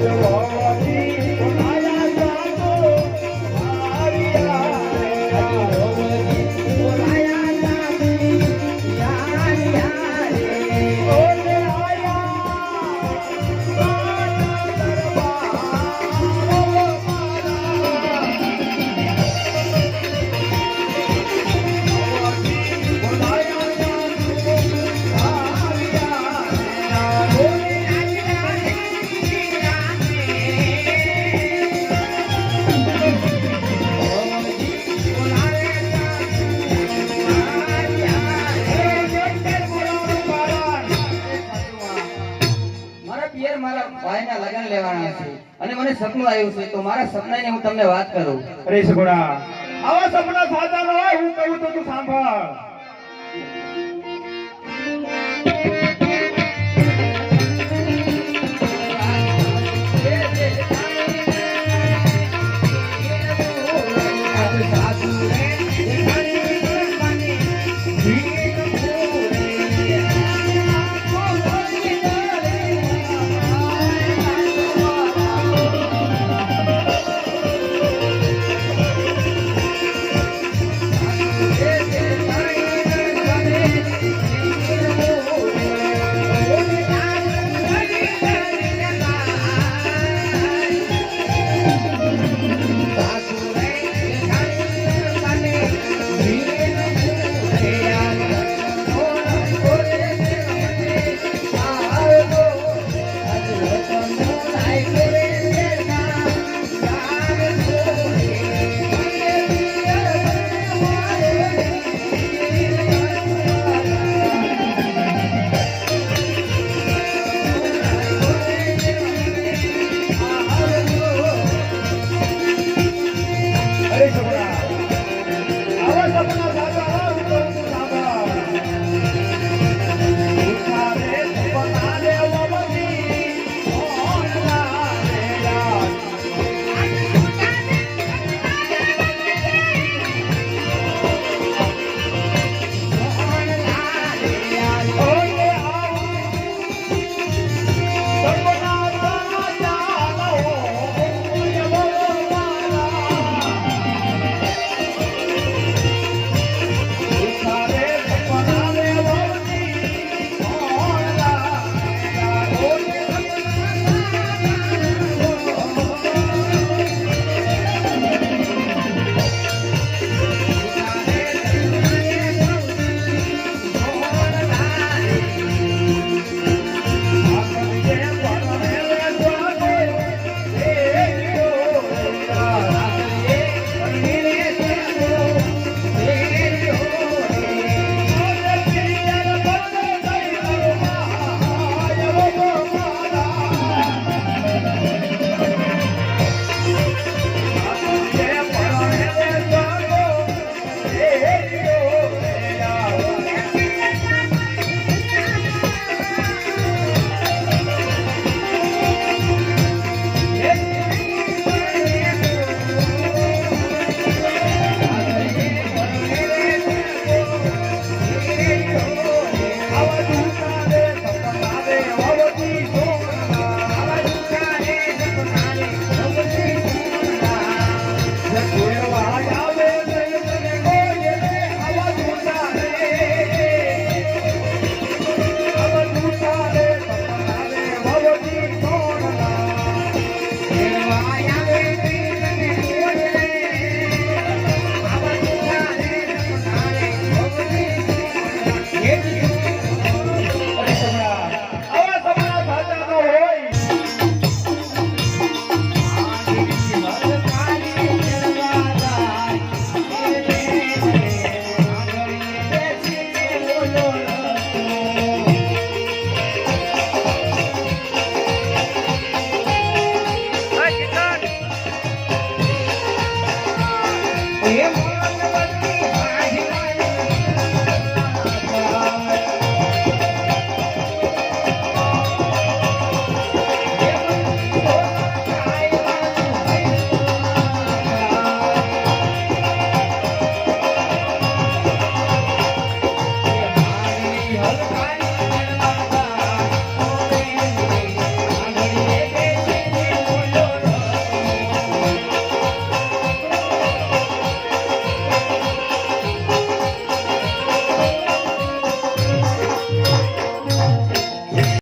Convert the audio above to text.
મારા લગ્ન છે. અને મને સપનું આવ્યું છે, તો મારા સપનાની હું તમને વાત કરું. અરે સગુણા, આવા સપના સાચા ન હોય, હું કહું તો તું સાંભળ.